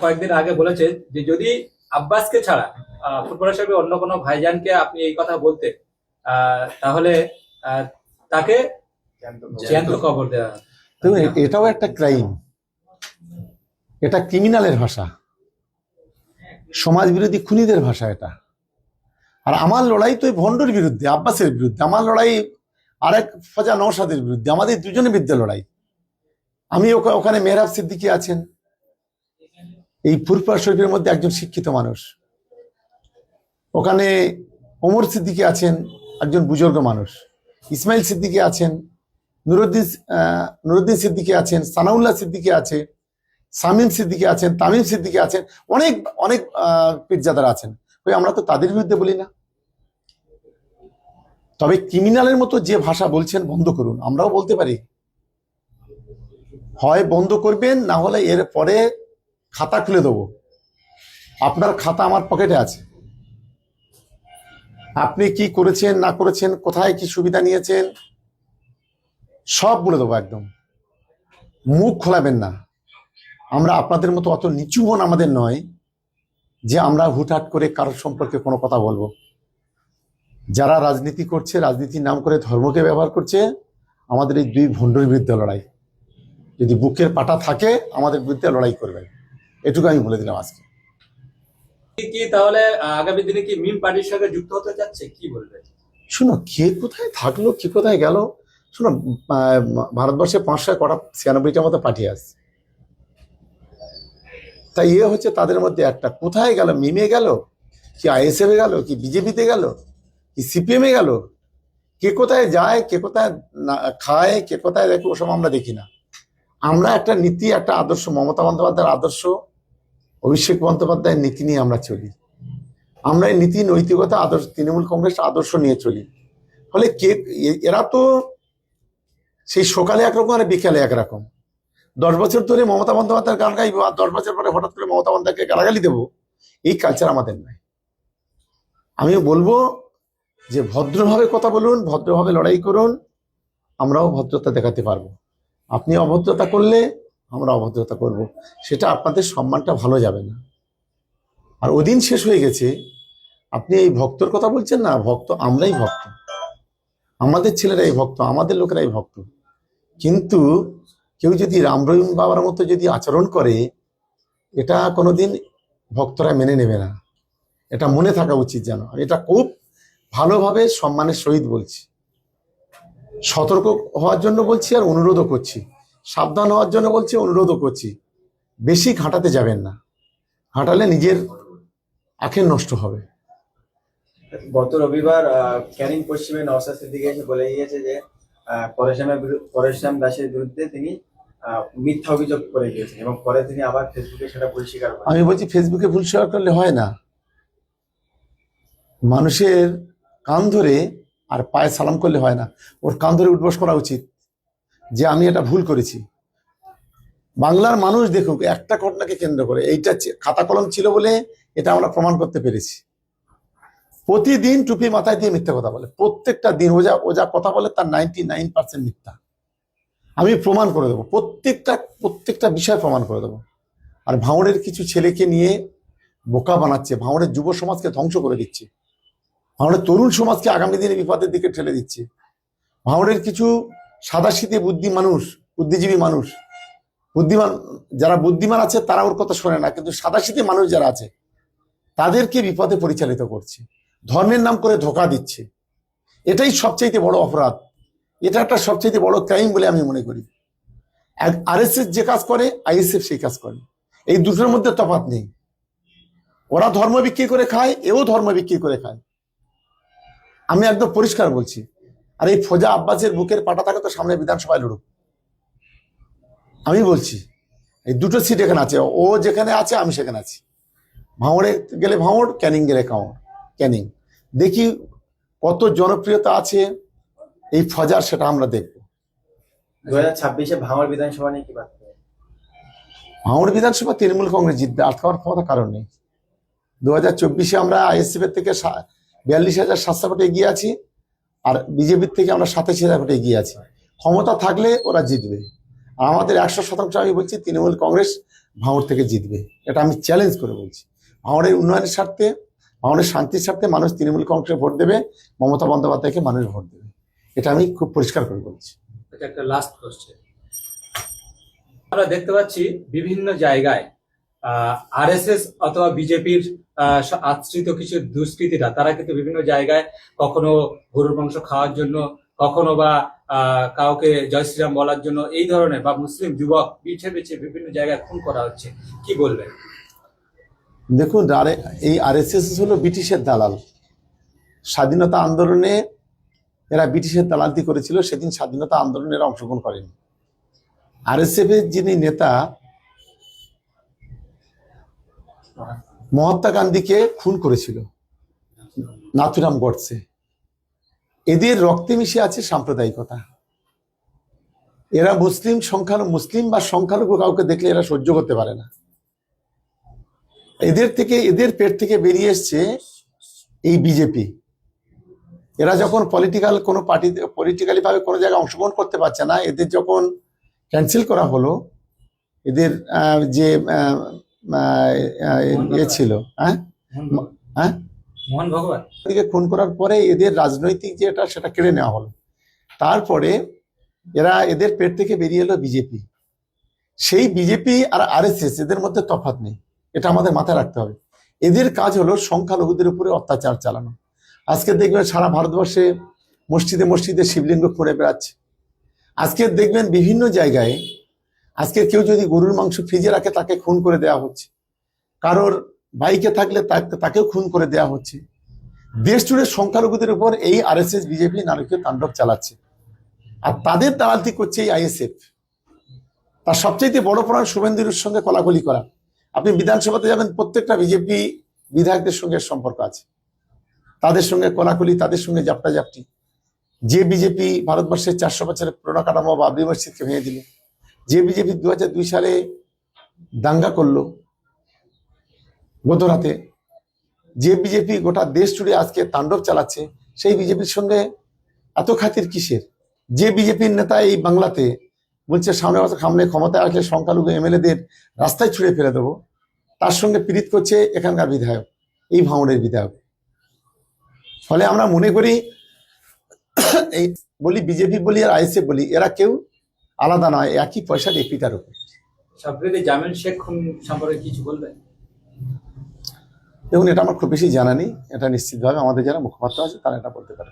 কয়েকদিন আগে বলেছে যে যদি আব্বাসকে ছাড়া ফুটবলার হিসেবে অন্য কোনো ভাইজানকে আপনি এই কথা বলতে তাহলে তাকে জ্যান্ত কবর দেওয়া এটাও একটা ক্রাইম এটা ক্রিমিনালের ভাষা। সমাজ বিরোধী খুনিদের ভাষা এটা। আর আমার লড়াই তো ভণ্ডর বিরুদ্ধে, আব্বাসের বিরুদ্ধে। আমার লড়াই আরেক ফজা নৌসাদের বিরুদ্ধে। আমাদের দুজনের বিরুদ্ধে লড়াই। আমি ওখানে মেহরাব সিদ্দিকী আছেন। এই ফুরফুরা শরীফের মধ্যে একজন শিক্ষিত মানুষ। ওখানে ওমর সিদ্দিকী আছেন একজন বুজুর্গ মানুষ। ইসমাইল সিদ্দিকী আছেন নুরুদ্দিন নুরুদ্দিন সিদ্দিকী আছেন সানাউল্লাহ সিদ্দিকী আছে সামিম সিদ্দিকী আছেন তামিম সিদ্দিকী আছেন অনেক অনেক আহ, আছেন। ওই আমরা তো তাদের বিরুদ্ধে বলি না। তবে ক্রিমিনালের মতো যে ভাষা বলছেন বন্ধ করুন। আমরাও বলতে পারি। হয় বন্ধ করবেন না হলে এর পরে খাতা খুলে দেবো। আপনার খাতা আমার পকেটে আছে। আপনি কি করেছেন, না করেছেন, কোথায় কি সুবিধা নিয়েছেন, সব বলে দেবো একদম। মুখ খোলাবেন না। আমরা আপনাদের মতো অত নিচু মন আমাদের নয় যে আমরা হুটহাট করে কারোর সম্পর্কে কোনো কথা বলব। যারা রাজনীতি করছে, রাজনীতির নাম করে ধর্মকে ব্যবহার করছে, আমাদের এই দুই ভণ্ডের বিরুদ্ধে লড়াই। যদি বুকের পাটা থাকে, আমাদের বিরুদ্ধে লড়াই করবেন। এটুকু আমি বলে দিলাম আজকে। কি- তাহলে আগামী দিনে কি মিম পার্টির সঙ্গে যুক্ত হতে যাচ্ছে কি বলবেন শোনো কে কোথায় থাকল কে কোথায় গেল? শোনো ভারতবর্ষে পাঁচশো কটা ছিয়ানব্বইটার মতো পাঠিয়ে আসছে তাই ইয়ে হচ্ছে তাদের মধ্যে একটা। কোথায় গেল? মিমে গেল? কি আইএসএফ এ গেল? কি বিজেপিতে গেল? কি সিপিএম এ গেল? কে কোথায় যায় কে কোথায় খায় কে কোথায় দেখে ওসব আমরা দেখি না। আমরা একটা নীতি একটা আদর্শ মমতা বন্দ্যোপাধ্যায়ের আদর্শ অভিষেক বন্দ্যোপাধ্যায়ের নীতি নিয়ে আমরা চলি। আমরা এই নীতি, নৈতিকতা, আদর্শ, তৃণমূল কংগ্রেস আদর্শ নিয়ে চলি। ফলে কে এরা তো সেই সকালে একরকম আর বিকালে একরকম। দশ বছর ধরে মমতা বন্দ্যোপাধ্যায়ের গান গাইবো আর দশ বছর পরে হঠাৎ করে মমতা বন্দ্যোপাধ্যায়কে গালাগালি দেবো, এই কালচার আমাদের নয় আমি বলব যে ভদ্রভাবে কথা বলুন, ভদ্রভাবে লড়াই করুন, আমরাও ভদ্রতা দেখাতে পারব। আপনি অভদ্রতা করলে আমরা অভদ্রতা করব। সেটা আপনাদের সম্মানটা ভালো যাবে না। আর ওদিন শেষ হয়ে গেছে। আপনি এই ভক্তর কথা বলছেন না? ভক্ত আমরাই ভক্ত। আমাদের ছেলেরাই ভক্ত, আমাদের লোকেরাই ভক্ত। কিন্তু কেউ যদি রাম রহিম বাবার মতো যদি আচরণ করে, এটা কোনোদিন ভক্তরা মেনে নেবে না। এটা মনে থাকা উচিত যেন। এটা খুব ভালোভাবে সম্মানের সহিত বলছি। সতর্ক হওয়ার জন্য বলছি আর অনুরোধও করছি। সাবধান হওয়ার জন্য বলছি অনুরোধও করছি বেশি ঘাটাতে যাবেন না। হাঁটালে নিজের আখের নষ্ট হবে। গত রবিবার ক্যানিং পশ্চিমে নওসাদ সিদ্দিকি এসে বলে গিয়েছে যে বিরু- পরেশরাম দাসের বিরুদ্ধে তিনি মিথ্যা অভিযোগ করে গিয়েছেন এবং পরে তিনি আবার ফেসবুকে সেটা ভুল স্বীকার করেন। আমি বলছি ফেসবুকে ভুল শেয়ার করলে হয় না। মানুষের কান ধরে আর পায়ে সালাম করলে হয় না। ওর কান ধরে উঠবস করা উচিত। যে আমি এটা ভুল করেছি। বাংলার মানুষ দেখুক, একটা ঘটনাকে কেন্দ্র করে, এইটা খাতা কলম ছিল বলে এটা আমরা প্রমাণ করতে পেরেছি। প্রতিদিন টুপি মাথায় দিয়ে মিথ্যা কথা বলে, প্রত্যেকটা দিন ও যা ও যা কথা বলে তার নাইনটি নাইন পার্সেন্ট মিথ্যা। আমি প্রমাণ করে দেবো, প্রত্যেকটা প্রত্যেকটা বিষয় প্রমাণ করে দেবো। আর ভাঁড়ের কিছু ছেলেকে নিয়ে বোকা বানাচ্ছে ভাঁড়ের যুব সমাজকে ধ্বংস করে দিচ্ছে। ভাঁড়ের তরুণ সমাজকে আগামী দিনে বিপদের দিকে ঠেলে দিচ্ছে। ভাঁড়ের কিছু সাদাশীতে বুদ্ধি মানুষ, বুদ্ধিজীবী মানুষ। বুদ্ধিমান, যারা বুদ্ধিমান আছে, তারা ওর কথা শোনে না, কিন্তু সাদা সাদাশীতে মানুষ যারা আছে, তাদেরকে বিপদে পরিচালিত করছে। ধর্মের নাম করে ধোকা দিচ্ছে। এটাই সবচাইতে বড় অপরাধ। এটা একটা সবচাইতে বড় ক্রাইম বলে আমি মনে করি। আর আরএসএস যে কাজ করে, আইএসএফ সেই কাজ করে। এই দুটোর মধ্যে তফাৎ নেই। ওরা ধর্ম বিক্রি করে খায়, এও ধর্ম বিক্রি করে খায়। আমি একদম পরিষ্কার বলছি আর এই ফোজা আব্বাসের বুকের পাটা থাকে তো সামনে বিধানসভায় লড়ুক। আমি বলছি এই দুটো সিট এখানে আছে ও যেখানে আছে আমি সেখানে আছি। ভাঁড়ে গেলে ভাঁড় ক্যানিং গেলে কাঁড় ক্যানিং। দেখি কত জনপ্রিয়তা আছে এই ফজার সেটা আমরা দেখব। দু হাজার ছাব্বিশে ভাঙড় বিধানসভা নিয়ে কি বিধানসভা তৃণমূল কংগ্রেস জিতবে আটকাবার ক্ষমতা কারণ নেই। দু হাজার চব্বিশে আমরা আইএসএফ এর থেকে বিয়াল্লিশ হাজার সাতশো এগিয়ে আছি। আর বিজেপির থেকে আমরা সাতাশি হাজার এগিয়ে আছি। ক্ষমতা থাকলে ওরা জিতবে। আর আমাদের একশো শতাংশ আমি বলছি তৃণমূল কংগ্রেস ভাঙড় থেকে জিতবে। এটা আমি চ্যালেঞ্জ করে বলছি। ভাঙড়ের উন্নয়নের স্বার্থে, ভাঙড়ের শান্তির স্বার্থে মানুষ তৃণমূল কংগ্রেসে ভোট দেবে, মমতা বন্দ্যোপাধ্যায়কে মানুষ ভোট দেবে। এটা আমি খুব পরিষ্কার করে বলছি। এটা একটা লাস্ট কোশ্চেন আমরা দেখতে পাচ্ছি বিভিন্ন জায়গায় আরএসএস অথবা বিজেপির আশ্রিত কিছু দুষ্কৃতীরা, তারা কিন্তু বিভিন্ন জায়গায় কখনো গরুর মাংস খাওয়ার জন্য, কখনো বা কাউকে জয় শ্রীরাম বলার জন্য, এই ধরনের বা মুসলিম যুবক পিছে পিছে বিভিন্ন জায়গায় খুন করা হচ্ছে। কি বলবেন? দেখুন, আরে- এই আরএসএস হলো ব্রিটিশের দালাল। স্বাধীনতা আন্দোলনে এরা ব্রিটিশের দালালতি করেছিল, সেদিন স্বাধীনতা আন্দোলনে এরা অংশগ্রহণ করেনি। আরএসএফ এর যিনি নেতা মহাত্মা গান্ধীকে খুন করেছিল। নাথুরাম গডসে। এদের রক্তে মিশে আছে সাম্প্রদায়িকতা। এরা মুসলিম সংখ্যালঘু মুসলিম বা সংখ্যালঘু কাউকে দেখলে এরা সহ্য করতে পারে না। এদের থেকে, এদের পেট থেকে বেরিয়ে এসছে এই বিজেপি। এরা যখন পলিটিক্যাল কোনো পার্টি পলিটিক্যালি ভাবে কোনো জায়গায় অংশগ্রহণ করতে পারছে না, এদের যখন ক্যান্সেল করা হলো, এদের যে ইয়ে ছিল হ্যাঁ? হ্যাঁ মোহন ভগবান। এদিকে খুন করার পরে এদের রাজনৈতিক যেটা সেটা কেড়ে নেওয়া হলো। তারপরে এরা এদের পেট থেকে বেরিয়ে এলো বিজেপি। সেই বিজেপি আর আরএসএস এদের মধ্যে তফাৎ নেই। এটা আমাদের মাথায় রাখতে হবে। এদের কাজ হলো সংখ্যালঘুদের উপরে অত্যাচার চালানো। আজকে দেখবেন সারা ভারতবর্ষে মসজিদে মসজিদে শিবলিঙ্গ করে বেড়াচ্ছে। আজকে দেখবেন বিভিন্ন জায়গায় আজকে কেউ যদি গরুর মাংস ফ্রিজে রাখে, তাকে খুন করে দেওয়া হচ্ছে। কারোর বাইকে থাকলে তাকে- তাকেও খুন করে দেওয়া হচ্ছে। দেশ জুড়ে সংখ্যালঘুদের উপর এই আরএসএস, বিজেপি নারকীয় তাণ্ডব চালাচ্ছে। আর তাদের দালালতি করছে এই আইএসএফ। তার সবচেয়ে বড় প্রাণ শুভেন্দুর সঙ্গে কলাকলি করা। আপনি বিধানসভাতে যাবেন, প্রত্যেকটা বিজেপি বিধায়কদের সঙ্গে সম্পর্ক আছে। তাদের সঙ্গে কলাকলি, তাদের সঙ্গে জাপটা জাপটি যে বিজেপি ভারতবর্ষের চারশো বছরের পুরোনো কাঠামো বাবরি মসজিদকে ভেঙে দিল। যে বিজেপি দু হাজার দুই সালে দাঙ্গা করল গতরাতে, যে বিজেপি গোটা দেশ জুড়ে আজকে তাণ্ডব চালাচ্ছে, সেই বিজেপির সঙ্গে এত খাতির কিসের? যে বিজেপির নেতা এই বাংলাতে বলছে, সামনে সামনে ক্ষমতায় আসলে সংখ্যালঘু এমএলএদের রাস্তায় ছুড়ে ফেলে দেবো। তার সঙ্গে পীড়িত করছে এখানকার বিধায়ক, এই ভাঙড়ের বিধায়ক। ফলে আমরা মনে করি, এই বলি বিজেপি বলি আর আইএসএফ বলি, এরা কেউ আলাদা নয় একই পয়সার পিতার উপর। জামিল শেখ সম্পর্কে কিছু বলবেন? দেখুন এটা আমার খুব বেশি জানা নেই এটা নিশ্চিতভাবে আমাদের যারা মুখপাত্র আছে তারা এটা বলতে পারে।